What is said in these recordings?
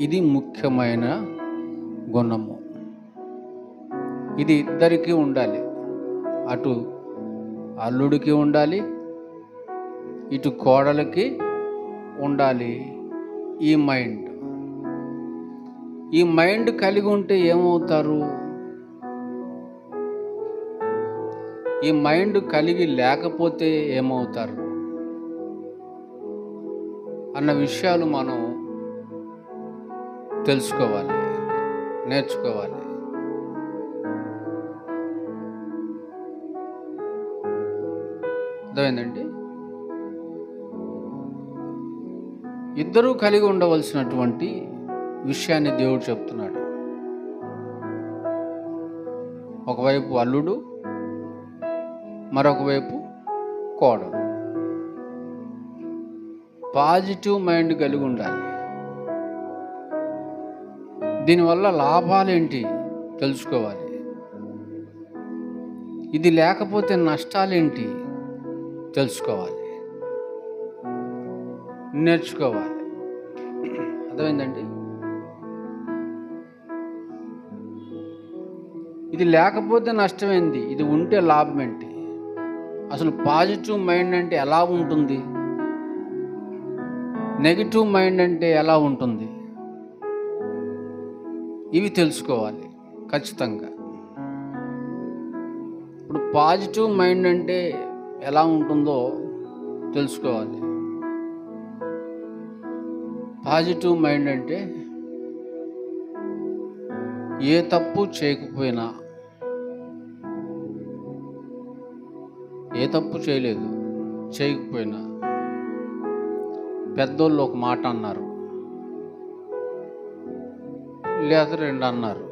ఇది ముఖ్యమైన గుణము. ఇది ఇద్దరికీ ఉండాలి. అటు అల్లుడికి ఉండాలి ఇటు కోడలికి ఉండాలి ఈ మైండ్. ఈ మైండ్ కలిగి ఉంటే ఏమవుతారు? ఈ మైండ్ కలిగి లేకపోతే ఏమవుతారు? అన్న విషయాలు మనం తెలుసుకోవాలి నేర్చుకోవాలి. అర్థమైందండి? ఇద్దరూ కలిగి ఉండవలసినటువంటి విషయాన్ని దేవుడు చెప్తున్నాడు. ఒకవైపు అల్లుడు మరొక వైపు కోడలు. పాజిటివ్ మైండ్ కలిగి ఉండాలి. దీనివల్ల లాభాలేంటి తెలుసుకోవాలి. ఇది లేకపోతే నష్టాలేంటి తెలుసుకోవాలి. నేర్చుకోవాలి. అర్థమైందండి? ఇది లేకపోతే నష్టమైంది? ఇది ఉంటే లాభం ఏంటి అసలు పాజిటివ్ మైండ్ అంటే ఎలా ఉంటుంది? నెగిటివ్ మైండ్ అంటే ఎలా ఉంటుంది? ఇవి తెలుసుకోవాలి ఖచ్చితంగా. ఇప్పుడు పాజిటివ్ మైండ్ అంటే ఎలా ఉంటుందో తెలుసుకోవాలి. పాజిటివ్ మైండ్ అంటే ఏ తప్పు చేయకపోయినా ఏ తప్పు చేయలేదు చేయకపోయినా పెద్దోళ్ళు ఒక మాట అన్నారు. లేదా రెండు అన్నారు.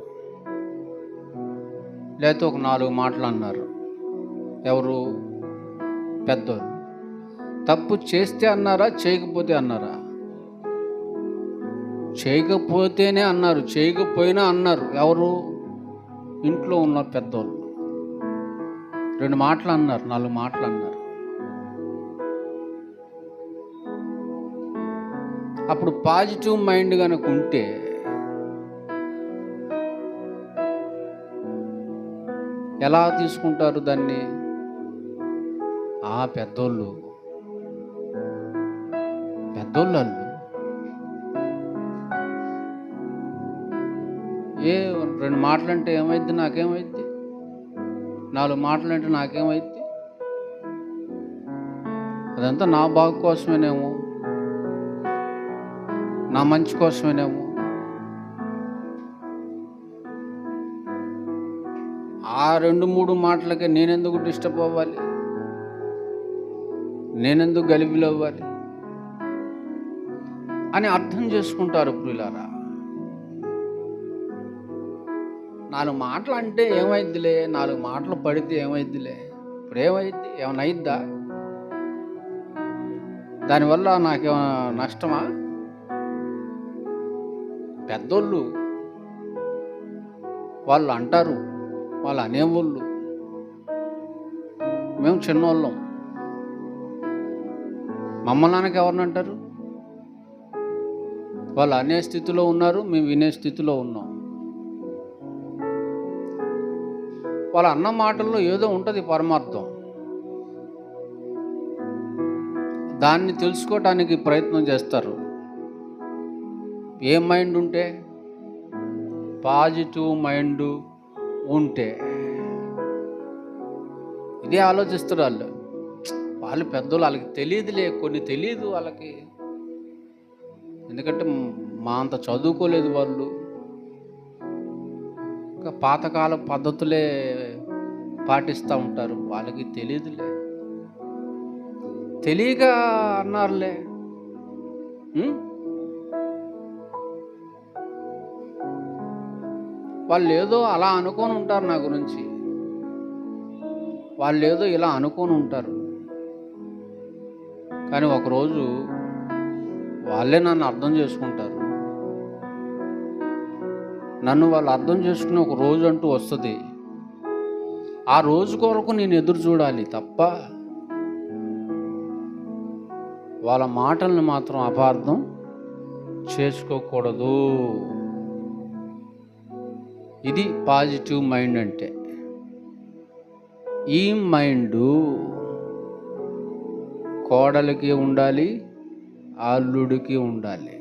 లేకపోతే ఒక నాలుగు మాటలు అన్నారు. ఎవరు? పెద్దోళ్ళు తప్పు చేస్తే అన్నారా చేయకపోతే అన్నారా? చేయకపోతేనే అన్నారు చేయకపోయినా అన్నారు. ఎవరు? ఇంట్లో ఉన్న పెద్దోళ్ళు. రెండు మాటలు అన్నారు నాలుగు మాటలు అన్నారు. అప్పుడు పాజిటివ్ మైండ్ కనుక ఉంటే ఎలా తీసుకుంటారు దాన్ని? ఆ పెద్దోళ్ళు. పెద్దోళ్ళు వాళ్ళు ఏ రెండు మాటలు అంటే ఏమైద్ది? నాకేమైద్ది? నాలుగు మాటలు అంటే నాకేమైద్ది? అదంతా నా బాగు కోసమేనేమో. నా మంచి కోసమేనేమో. ఆ రెండు మూడు మాటలకే నేనెందుకు డిస్టర్బ్ అవ్వాలి? నేనెందుకు గలిబిలు అవ్వాలి? అని అర్థం చేసుకుంటారు ప్రియులారా. నాలుగు మాటలు అంటే ఏమైద్దిలే? నాలుగు మాటలు పడితే ఏమైద్దిలే? ఇప్పుడు ఏమైద్ది ఏమైనా అయిద్దా? దానివల్ల నాకేమైనా నష్టమా? పెద్దోళ్ళు వాళ్ళు అంటారు వాళ్ళు అనేవాళ్ళు. మేము చిన్నోళ్ళం. మమ్మ నాన్నకి ఎవరిని అంటారు? వాళ్ళు అనే స్థితిలో ఉన్నారు మేము వినే స్థితిలో ఉన్నాం. వాళ్ళ అన్న మాటల్లో ఏదో ఉంటుంది పరమార్థం. దాన్ని తెలుసుకోవటానికి ప్రయత్నం చేస్తారు. ఏ మైండ్ ఉంటే పాజిటివ్ మైండు ఉంటే ఇదే ఆలోచిస్తారు వాళ్ళు. వాళ్ళు పెద్దోళ్ళు వాళ్ళకి తెలియదులే కొన్ని తెలియదు వాళ్ళకి. ఎందుకంటే మా అంత చదువుకోలేదు వాళ్ళు. ఇంకా పాతకాల పద్ధతులే పాటిస్తూ ఉంటారు వాళ్ళకి తెలియదులే. తెలియక అన్నారులే. వాళ్ళు ఏదో అలా అనుకొని ఉంటారు నా గురించి. వాళ్ళు ఏదో ఇలా అనుకొని ఉంటారు. కానీ ఒకరోజు వాళ్ళే నన్ను అర్థం చేసుకుంటారు. నన్ను వాళ్ళు అర్థం చేసుకునే ఒక రోజు అంటూ వస్తుంది. ఆ రోజు కొరకు నేను ఎదురు చూడాలి తప్ప వాళ్ళ మాటల్ని మాత్రం అపార్థం చేసుకోకూడదు. ఇది పాజిటివ్ మైండ్ అంటే. ఈ మైండ్ కోడలికి ఉండాలి అల్లుడికి ఉండాలి.